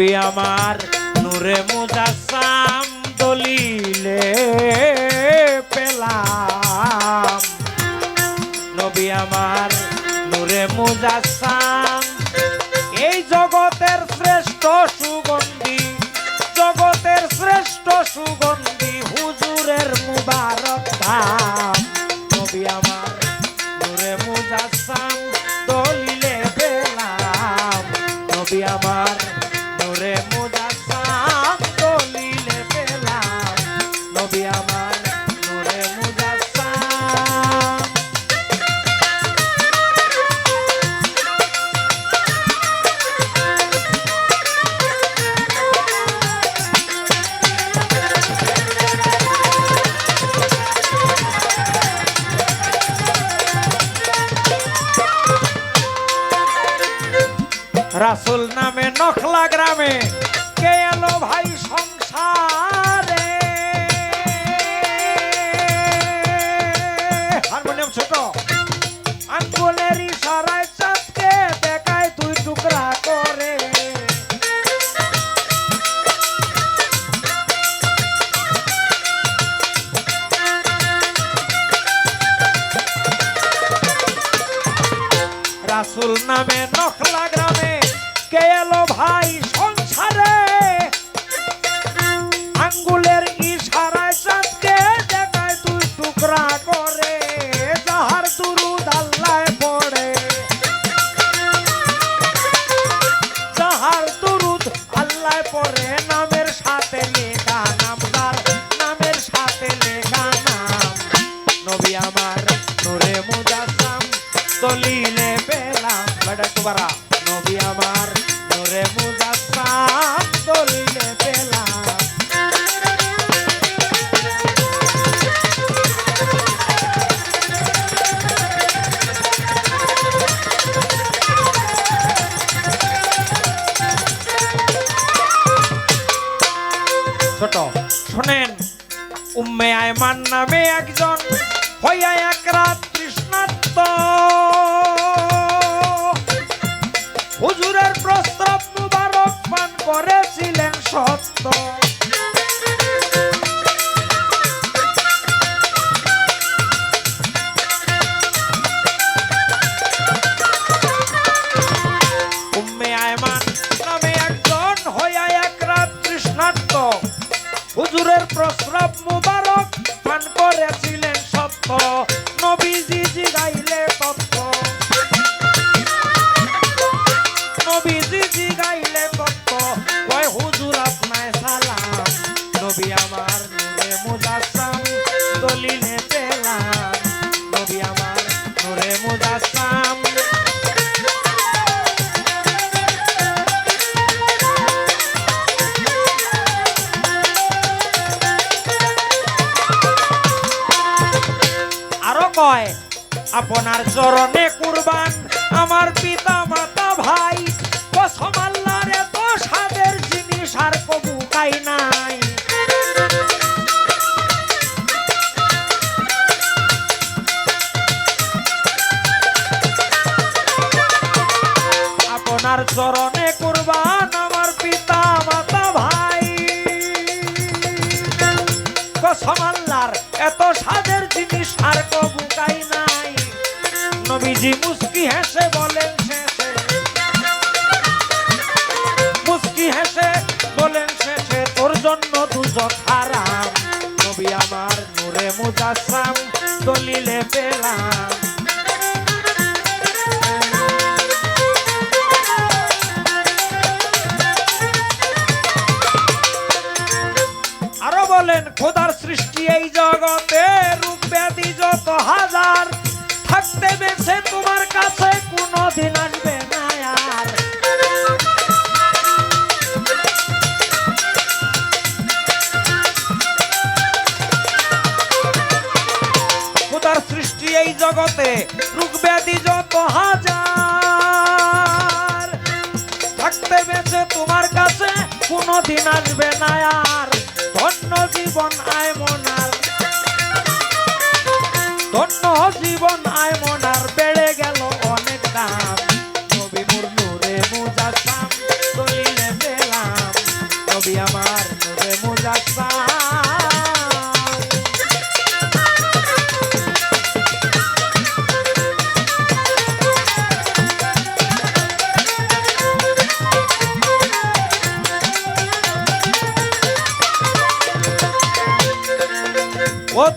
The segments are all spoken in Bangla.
নবী আমার নূরে মুজাসাম রাসুল নামে নখলা গ্রামে। কে এলো ভাই সংসারে? হারমোনিয়াম ছোট। আঙ্গুলের ইশারায় চাঁদকে দেখায় দুই টুকরা করে। রাসুল নামে নখলা গ্রামে কে এলো ভাই সংসারে। আঙ্গুলের ইশারায় চাঁদকে দেখায় দুই টুকরা করে, যাহার দুরুদ আল্লাহ পড়ে। যাহার দুরুদ আল্লাহ পড়ে, নামের সাথে লেখা নামদার নামের সাথে লেখা নাম। নবী আমার নূরে মুজাসসাম, দলিলে পেলাম। বেটা ছোট। শোনেন, উম্মে আয়মান নামে একজন হইয়া এক রাত তৃষ্ণার্ত হুজুরের প্রস্তাব মুবারক পান করেছিলেন সত্য। আরও কয়, আপনার চরণে কুরবান আমার পিতা মাতা ভাই। কসম আল্লাহর এত স্বাদের জিনিস আর কবু খাই নাই নবীজি মুস্কি হেসে বলেন শেষে। মুস্কি হেসে বলেন শেষে, তোর জন্য দুজন হারাম। নবী আমার নূরে মুজাসাম দলিলে পেলাম। সৃষ্টি এই জগতে, রোগ ব্যাধি যত হাজার। থাকতে বেঁচে তোমার কাছে কোনোদিন আসবে না আর। ধন্য জীবন আয় মনার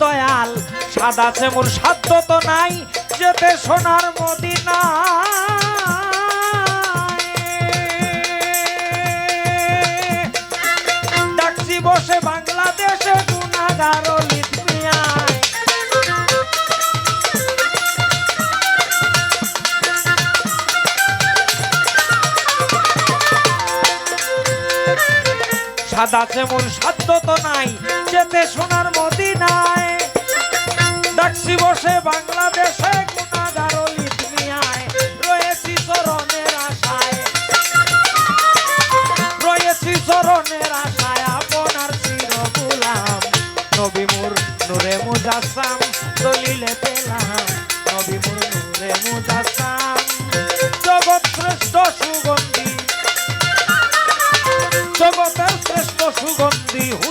দয়াল সাদা মোর সাধ্য তো নাই যেতে সোনার মদিনা। সাদা যেমন সাধ্য তো নাই, যেতে সোনার মদিনায়। ডাকছি বসে বাংলাদেশে গুণাগার লিথমিয়ায় রয়েছি চরণের আশায়। রয়েছি চরণের আশায়, আপনার চির গুলাম নবী মুর নূরে মুজাসাম দলিলে পেলাম। নবী মুর নূরে মুজাসাম The.